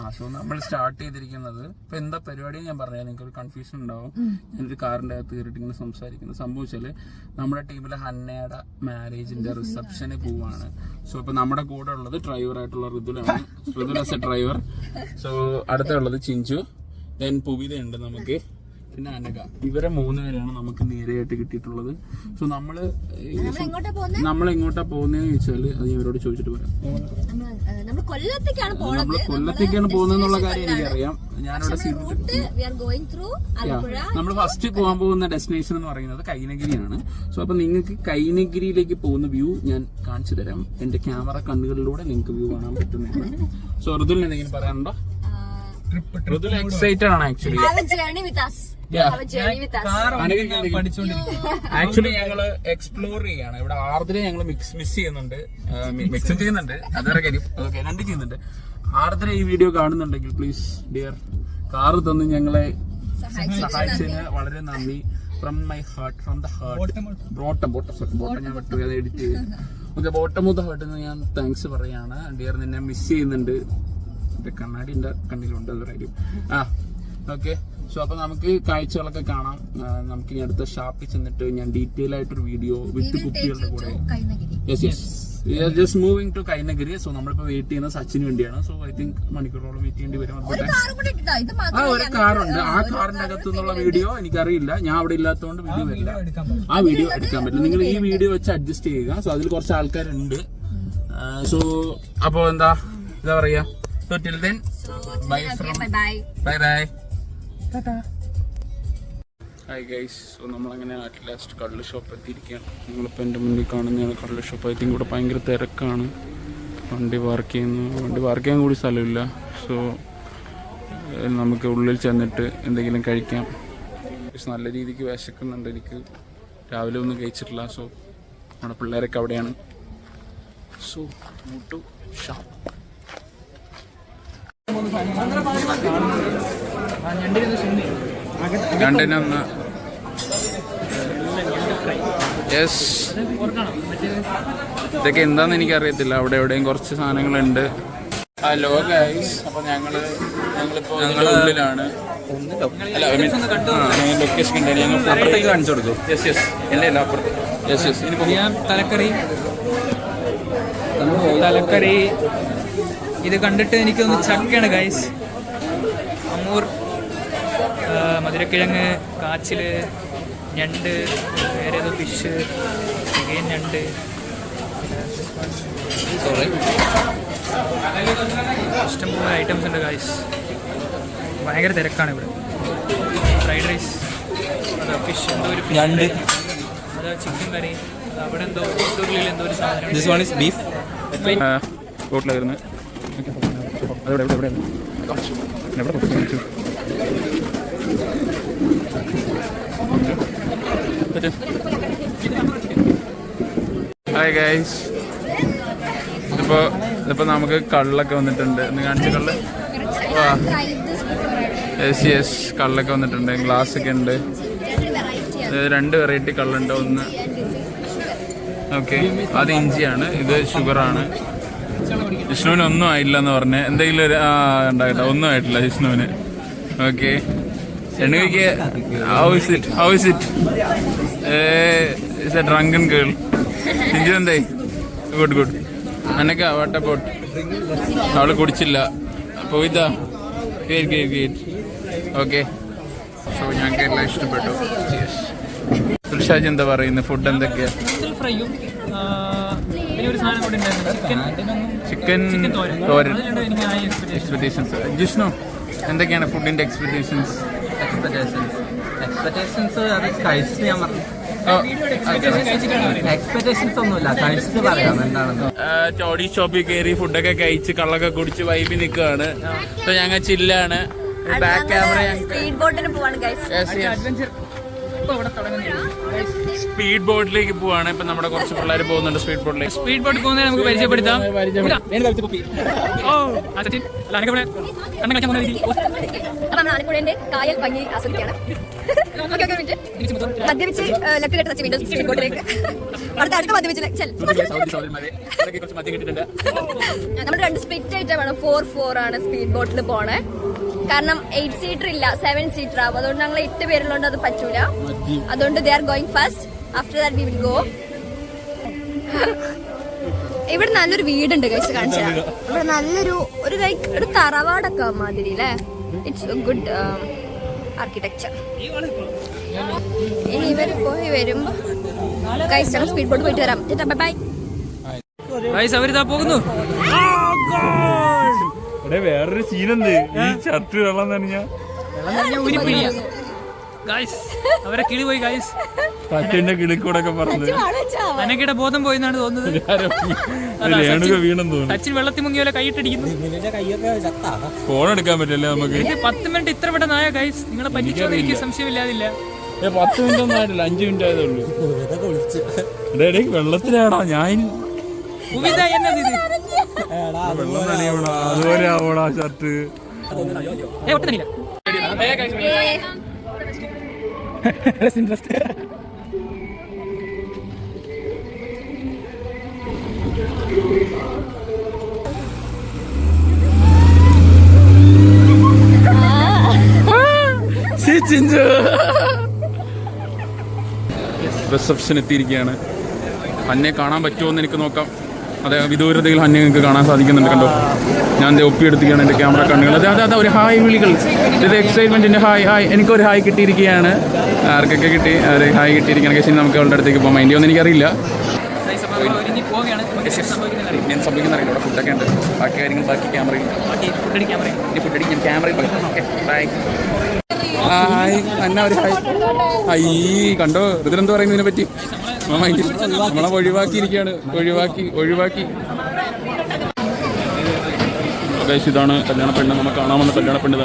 ആ സോ നമ്മൾ സ്റ്റാർട്ട് ചെയ്തിരിക്കുന്നത് ഇപ്പൊ എന്താ പരിപാടി ഞാൻ പറഞ്ഞാൽ നിങ്ങൾക്ക് ഒരു കൺഫ്യൂഷൻ ഉണ്ടാവും ഞാനൊരു കാറിന്റെ അകത്ത് കയറിയിട്ട് ഇങ്ങനെ സംസാരിക്കുന്നു. സംഭവിച്ചാൽ നമ്മുടെ ടീമിലെ ഹന്നയുടെ മാരേജിന്റെ റിസപ്ഷന് പോവാണ്. സോ ഇപ്പൊ നമ്മുടെ കൂടെ ഉള്ളത് ഡ്രൈവർ ആയിട്ടുള്ള ഋതുലാണ്. Rithul as a driver so അടുത്തുള്ളത് ചിഞ്ചു. ദെൻ പുവിതയുണ്ട് നമുക്ക്. പിന്നെ അനക ഇവരെ മൂന്ന് പേരാണ് നമുക്ക് നേരെയായിട്ട് കിട്ടിയിട്ടുള്ളത്. സോ നമ്മൾ നമ്മൾ എങ്ങോട്ടാ പോകുന്നതെന്ന് ചോദിച്ചാൽ അത് ഇവരോട് ചോദിച്ചിട്ട് പറയാം. നമ്മൾ കൊല്ലത്തേക്കാണ് പോകുന്നതെന്നുള്ള കാര്യം എനിക്കറിയാം. ഞാനിവിടെ നമ്മൾ ഫസ്റ്റ് പോകാൻ പോകുന്ന ഡെസ്റ്റിനേഷൻ എന്ന് പറയുന്നത് കൈനഗിരിയാണ്. സോ അപ്പൊ നിങ്ങൾക്ക് കൈനഗിരിയിലേക്ക് പോകുന്ന വ്യൂ ഞാൻ കാണിച്ചു തരാം. എന്റെ ക്യാമറ കണ്ണുകളിലൂടെ നിങ്ങൾക്ക് വ്യൂ കാണാൻ പറ്റുന്നതാണ്. സോ ഋതുലിന് എന്തെങ്കിലും പറയാനുണ്ടോ? ഋതുൽ എക്സൈറ്റഡ് ആണ് actually have a journey with us. Have a journey with us. Actually ഞങ്ങൾ എക്സ്പ്ലോർ ചെയ്യാണ്. ഇവിടെ ആർദ്ര ഞങ്ങൾ മിക്സ് മിസ് ചെയ്യുന്നുണ്ട്. മിക്സ് ചെയ്യുന്നുണ്ട്. അതേറെ കാര്യം ഓക്കെ രണ്ടും ചെയ്യുന്നുണ്ട്. ആർദ്ര ഈ വീഡിയോ കാണുന്നുണ്ടെങ്കിൽ പ്ലീസ് ഡിയർ കാറ് തന്നു ഞങ്ങളെ സഹായിച്ചതിന് വളരെ നന്ദി. From my heart from the heart bottom bottom sorry bottom ഞാൻ വിട്ടു അത് എഡിറ്റ് ചെയ്ത്. ഓക്കെ ബോട്ടം മുതൽ ഹാർട്ടിൽ നിന്ന് ഞാൻ താങ്ക്സ് പറയാണ്. ഡിയർ നിന്നെ മിസ് ചെയ്യുന്നുണ്ട്. എന്റെ കണ്ണാടി എന്റെ കണ്ണിലുണ്ട് അത് ആ ഓക്കെ സോ അപ്പൊ നമുക്ക് കാഴ്ചകളൊക്കെ കാണാം. നമുക്ക് ഇനി അടുത്ത ഷാപ്പിൽ ചെന്നിട്ട് ഞാൻ ഡീറ്റെയിൽ ആയിട്ടൊരു വീഡിയോ വിത്ത് കുട്ടികളുടെ കൂടെ. Kainagiri? Yes yes just moving to Kainagiri. So നമ്മളിപ്പോ വെയിറ്റ് ചെയ്യുന്നത് സച്ചിന് വേണ്ടിയാണ്. സോ ഐ തിങ്ക് മണിക്കൂറോളം വെയിറ്റ് ചെയ്യേണ്ടി വരും. ഒരു അതുകൊണ്ട് കൂടി ഇട്ടാ ഇത് ആ ഒരു കാറുണ്ട് ആ കാറിന്റെ അകത്തു നിന്നുള്ള വീഡിയോ എനിക്കറിയില്ല. ഞാൻ അവിടെ ഇല്ലാത്തതുകൊണ്ട് വീഡിയോ വരില്ല. ആ വീഡിയോ എടുക്കാൻ പറ്റില്ല. നിങ്ങൾ ഈ വീഡിയോ വെച്ച് അഡ്ജസ്റ്റ് ചെയ്യുക. സോ അതിൽ കുറച്ച് ആൾക്കാരുണ്ട്. സോ അപ്പോ എന്താ? എന്താ പറയാ bye till from bye bye. Bye bye. Ta-ta. Hi guys so നമ്മളങ്ങനെ അറ്റ് ലാസ്റ്റ് കള്ള് ഷോപ്പ് എത്തിയിരിക്കുകയാണ്. നിങ്ങളിപ്പോൾ എന്റെ മുന്നിൽ കാണുന്നതാണ് കള്ള് ഷോപ്പ് ഐ തിങ്ക് ഇവിടെ ഭയങ്കര തിരക്കാണ്. വണ്ടി പാർക്ക് ചെയ്യുന്നു. വണ്ടി പാർക്ക് ചെയ്യാൻ കൂടി സ്ഥലമില്ല. സോ നമുക്ക് ഉള്ളിൽ ചെന്നിട്ട് എന്തെങ്കിലും കഴിക്കാം. പക്ഷെ നല്ല രീതിക്ക് വിശക്കുന്നുണ്ട് എനിക്ക്. രാവിലെ ഒന്നും കഴിച്ചിട്ടില്ല. സോ നമ്മുടെ പിള്ളേരൊക്കെ അവിടെയാണ്. സോ ടു ഷാപ്പ് രണ്ടിനൊന്ന്. യെസ് ഇതൊക്കെ എന്താന്ന് എനിക്കറിയത്തില്ല. അവിടെ എവിടെയും കുറച്ച് സാധനങ്ങളുണ്ട്. ഹലോ ഗൈസ് അപ്പൊ ഞങ്ങൾ ഞങ്ങളിപ്പോ ഞങ്ങളെ ഉള്ളിലാണ്. ലൊക്കേഷൻ അപ്പുറത്തേക്ക് കാണിച്ചു കൊടുത്തു. യെസ് യെസ് എന്റെ അല്ല അപ്പുറത്ത്. യെസ് യെസ് ഇനി തലക്കറി. തലക്കറി. ഇത് കണ്ടിട്ട് എനിക്കൊന്ന് ചക്കയാണ് ഗൈസ് അമൂർ മധുരക്കിഴങ്ങ് കാച്ചിൽ ഞണ്ട് വേറെ ഏതോ ഫിഷ് ചിക്കൻ ഞണ്ട്. സോറി ഇഷ്ടംപോലെ ഐറ്റംസ് ഉണ്ട് ഗൈസ് ഭയങ്കര തിരക്കാണ് ഇവിടെ. ഫ്രൈഡ് റൈസ് അതോ ഫിഷ് എന്തോ ഒരു ഞണ്ട്. അതോ ചിക്കൻ കറി അവിടെ എന്തോ ഉള്ളിൽ എന്തോ ഒരു സാധനം ദിസ് വൺ ഇസ് ബീഫ് റോട്ടിലായിരുന്നു ഹായ് ഗൈസ് ഇതിപ്പോ ഇതിപ്പോ നമുക്ക് കള്ളൊക്കെ വന്നിട്ടുണ്ട്. ഒന്ന് കാണിച്ച കള്ള്? യെസ് യെസ് കള്ളൊക്കെ വന്നിട്ടുണ്ട്. ഗ്ലാസ് ഒക്കെ ഉണ്ട്. രണ്ട് വെറൈറ്റി കള്ളുണ്ട്. ഒന്ന് ഓക്കെ അത് ഇഞ്ചിയാണ്. ഇത് ഷുഗറാണ് വിഷ്ണുവിന് ഒന്നും ആയില്ല എന്ന് പറഞ്ഞ്. എന്തെങ്കിലും ഒരു ആ ഉണ്ടാകട്ടെ. ഒന്നും ആയിട്ടില്ല വിഷ്ണുവിന്. Okay is it it a drunken girl ഇഞ്ചു എന്തേ ഗുഡ് ഗുഡ് അനക്ക വാട്ട് അബൌട്ട് അവൾ കുടിച്ചില്ല. പോയിതാ gate gate gate okay so ഞങ്ങൾക്ക് എല്ലാം ഇഷ്ടപ്പെട്ടു. തുൽഷാജ് എന്താ പറയുന്നത്? ഫുഡ് എന്തൊക്കെയാ? സാധനം കൂടി ഉണ്ടായിരുന്നു. ചിക്കൻ ചിക്കൻ തോരൻ. എക്സ്പെക്ടേഷൻസ് ജിഷ്ണു എന്തൊക്കെയാണ് ഫുഡിന്റെ എക്സ്പെക്ടേഷൻസ് എക്സ്പെക്ടേഷൻസ് എക്സ്പെക്ടേഷൻസ് അത് കഴിച്ചിട്ട് ഞാൻ പറഞ്ഞു. എക്സ്പെക്ടേഷൻസ് ഒന്നുമില്ല. കഴിച്ചിട്ട് പറയാം എന്താണെന്ന്. ചോടി ഷോപ്പിൽ കയറി ഫുഡൊക്കെ കഴിച്ച് കള്ളൊക്കെ കുടിച്ച് വൈബി നിൽക്കുകയാണ് അപ്പൊ ഞങ്ങൾ ചില്ലാണ് ബാക്ക് ക്യാമറ സ്പീഡ് ബോട്ടിന് പോവാണ് സ്പീഡ് ബോട്ടിലേക്ക് പോവാണ്. ഇപ്പൊ നമ്മുടെ കുറച്ച് പിള്ളേർ പോകുന്നുണ്ട് സ്പീഡ് ബോട്ടിലേക്ക് സ്പീഡ് ബോട്ട് പോകുന്നതിന് നമുക്ക് പരിചയപ്പെടുത്താം. ഓ ആലപ്പുഴന്റെ കായൽ ഭംഗി ആസ്വദിക്കാണ്. മദ്യപിച്ച് ലക്ക് കെട്ട് വീണ്ടും സ്പീഡ് ബോട്ടിലേക്ക് അടുത്ത അടുത്ത നമ്മൾ രണ്ട് സ്പ്ലിറ്റ് ആയിട്ടാണ്. ഫോർ ഫോർ ആണ് സ്പീഡ് ബോട്ടിൽ പോണേ. കാരണം എയ്റ്റ് സീറ്റർ ഇല്ല സെവൻ സീറ്റർ ആവും. അതുകൊണ്ട് ഞങ്ങൾ എട്ട് പേരുള്ളതുകൊണ്ട് അത് പറ്റൂല. അതുകൊണ്ട് they are going first after that we will go ഇവിടെ നല്ലൊരു വീടുണ്ട് കഴിച്ച് കാണിച്ചു. ഇവിടെ നല്ലൊരു ഒരു ലൈക്ക് ഒരു തറവാടൊക്കെ മാതിരി അല്ലേ ഇറ്റ്സ് ഗുഡ് ആർക്കിടെക്ചർ ഇനി ഇവർ പോയി വരുമ്പോ കഴിച്ചാൽ സ്പീഡ് ബോട്ട് പോയിട്ട് വരാം. ബൈ അവരിതാ പോകുന്നു. ഇവിടെ വേറൊരു സീനുണ്ട് ഈ ഷർട്ട് വെള്ളം നനഞ്ഞ. അവരെ കിളി പോയി ഗൈസ് പച്ചന്റെ കിളിക്കൂടൊക്കെ പറഞ്ഞത്. അനക്കയുടെ ബോധം പോയി എന്നാണ് തോന്നുന്നത്. വീണെന്ന് തോന്നുന്നു. സച്ചിൻ വെള്ളത്തിൽ മുങ്ങി പോലെ കൈയിട്ടിരിക്കുന്നു ഫോൺ എടുക്കാൻ പറ്റില്ല നമുക്ക്. ഇത് പത്ത് മിനിറ്റ് ഇത്ര പെട്ടെന്നായ ഗൈസ് നിങ്ങളെ പറ്റിച്ചോ എനിക്ക് സംശയമില്ലാതില്ല. പത്ത് മിനിറ്റ് ഒന്നും ആയിട്ടില്ല. അഞ്ചു മിനിറ്റ് ആയതേ ഉള്ളൂ. വെള്ളത്തിലാണോ ഞാൻ അതുപോലെ ഷർട്ട് റിസപ്ഷൻ എത്തിയിരിക്കുകയാണ്. അന്നെ കാണാൻ പറ്റുമോ എന്ന് എനിക്ക് നോക്കാം. അതെ വിദൂരതയിൽ ഹന്യ നിങ്ങൾക്ക് കാണാൻ സാധിക്കുന്നുണ്ട് കണ്ടോ? ഞാൻ ദേ ഒപ്പിയെടുത്തിരിക്കുകയാണ് എന്റെ ക്യാമറ കണ്ണുകൾ. അതെ അതെ അതെ ഒരു ഹായ് വിളികൾ. ഇത് എക്സൈറ്റ്മെന്റിന്റെ ഹായ് ഹായ്. എനിക്കൊരു ഹായ് കിട്ടിയിരിക്കുകയാണ്. ആർക്കൊക്കെ കിട്ടി? ഒരു ഹായ് കിട്ടിയിരിക്കുകയാണ്. പക്ഷേ നമുക്ക് അവളുടെ അടുത്തേക്ക് പോകാം. മൈൻഡ് ഒന്നും എനിക്കറിയില്ല. ഞാൻ സംഭവിക്കുന്നറിയില്ല ഇവിടെ ഫുഡൊക്കെ ഉണ്ട്. ബാക്കി കാര്യങ്ങൾ ബാക്കി ക്യാമറയിൽ. ഇനി ഫുഡ് അടിക്കാൻ ക്യാമറയിൽ ബൈ ഹായ്. അന്ന ഒരു ഹായ്. അയ്യേ കണ്ടോ? ഋതുരെന്ത് പറയുന്നതിനെ പറ്റി നമ്മളെ ഒഴിവാക്കിയിരിക്കുകയാണ് ഒഴിവാക്കി ഒഴിവാക്കി ഇതാണ് കല്യാണ പെണ്ണ് നമ്മൾ കാണാമെന്ന കല്യാണ പെണ്ണ്